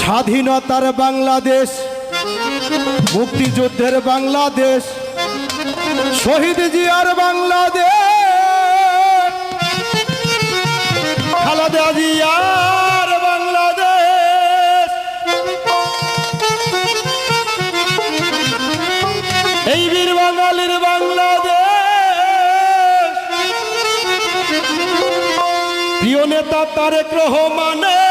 স্বাধীনতার বাংলাদেশ মুক্তিযুদ্ধের বাংলাদেশ শহীদ জিয়ার বাংলাদেশ। খালেদা জিয়ার বাংলাদেশ। এই বীর বাঙালির বাংলাদেশ। প্রিয় নেতা তারেক রহমানের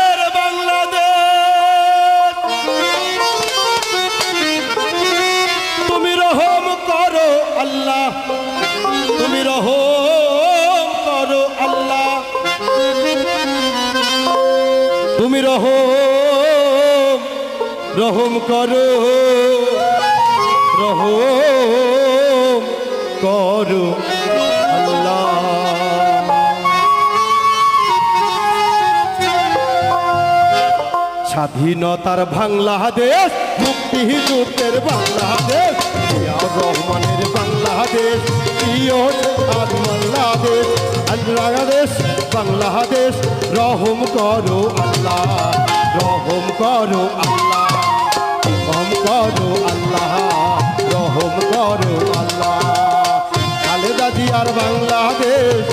তুমি রহম রহম করো রহম করো স্বাধীনতার বাংলাদেশ মুক্তি যুদ্ধের বাংলাদেশ। রহমানের বাংলাদেশ বাংলাদেশ বাংলাদেশ বাংলাদেশ, রহম করো আল্লাহ, রহম করো আল্লাহ, রহম করো আল্লাহ, রহম করো আল্লাহ। খালেদা জিয়ার বাংলাদেশ,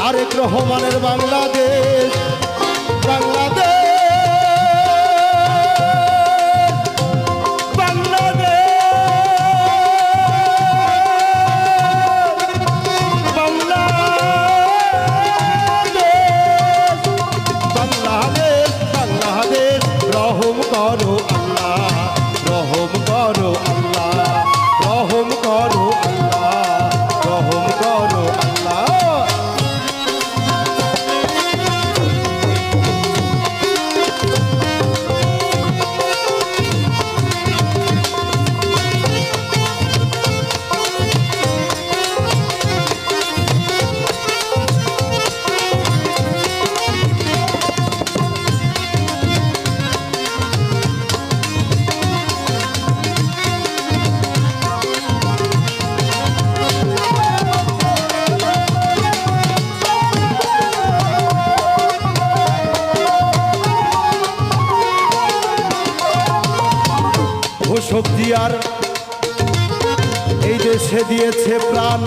আরেক রহমানের বাংলাদেশ বাংলাদেশ। করো ঘোষক দিয়ার এই দেশে দিয়েছে প্রাণ।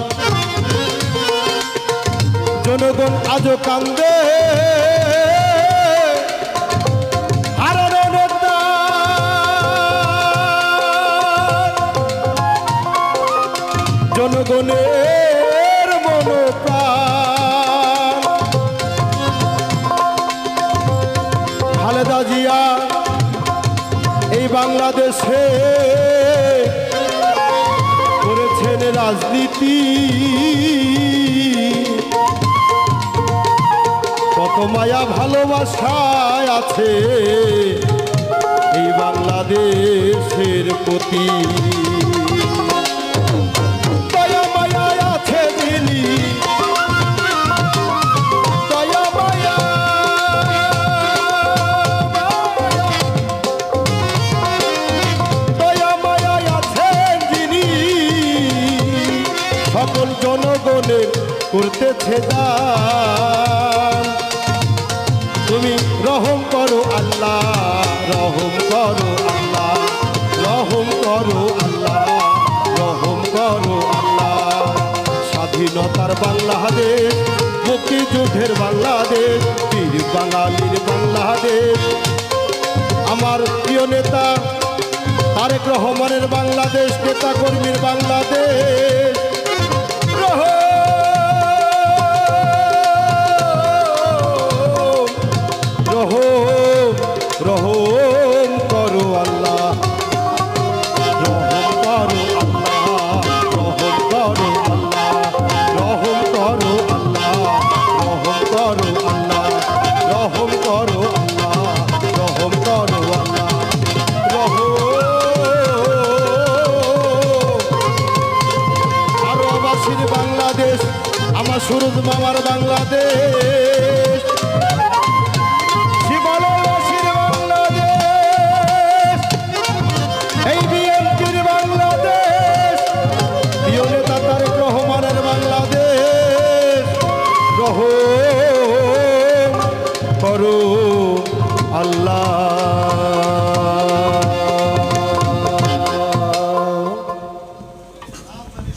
জনগণ আজও কান্দে। জনগণের মনোপ্রাণ। খালেদা জিয়া এই বাংলাদেশে করেছেন রাজনীতি। কত মায়া ভালোবাসায় আছে এই বাংলাদেশের প্রতি। করতেছে তুমি রহম করো আল্লাহ, রহম করো আল্লাহ, রহম করো আল্লাহ, রহম করো আল্লাহ। স্বাধীনতার বাংলাদেশ, মুক্তিযুদ্ধের বাংলাদেশ বীর বাঙালির বাংলাদেশ। আমার প্রিয় নেতা, তারেক রহমানের বাংলাদেশ নেতা কর্মীর বাংলাদেশ রহম, রহম করো আল্লাহ। রহম করো আল্লাহ রহম করো আল্লাহ রহম করো আল্লাহ রহম করো আল্লাহ রহম করো বাংলাদেশ আমার সুরজ মামার বাংলাদেশ। করো আল্লাহ।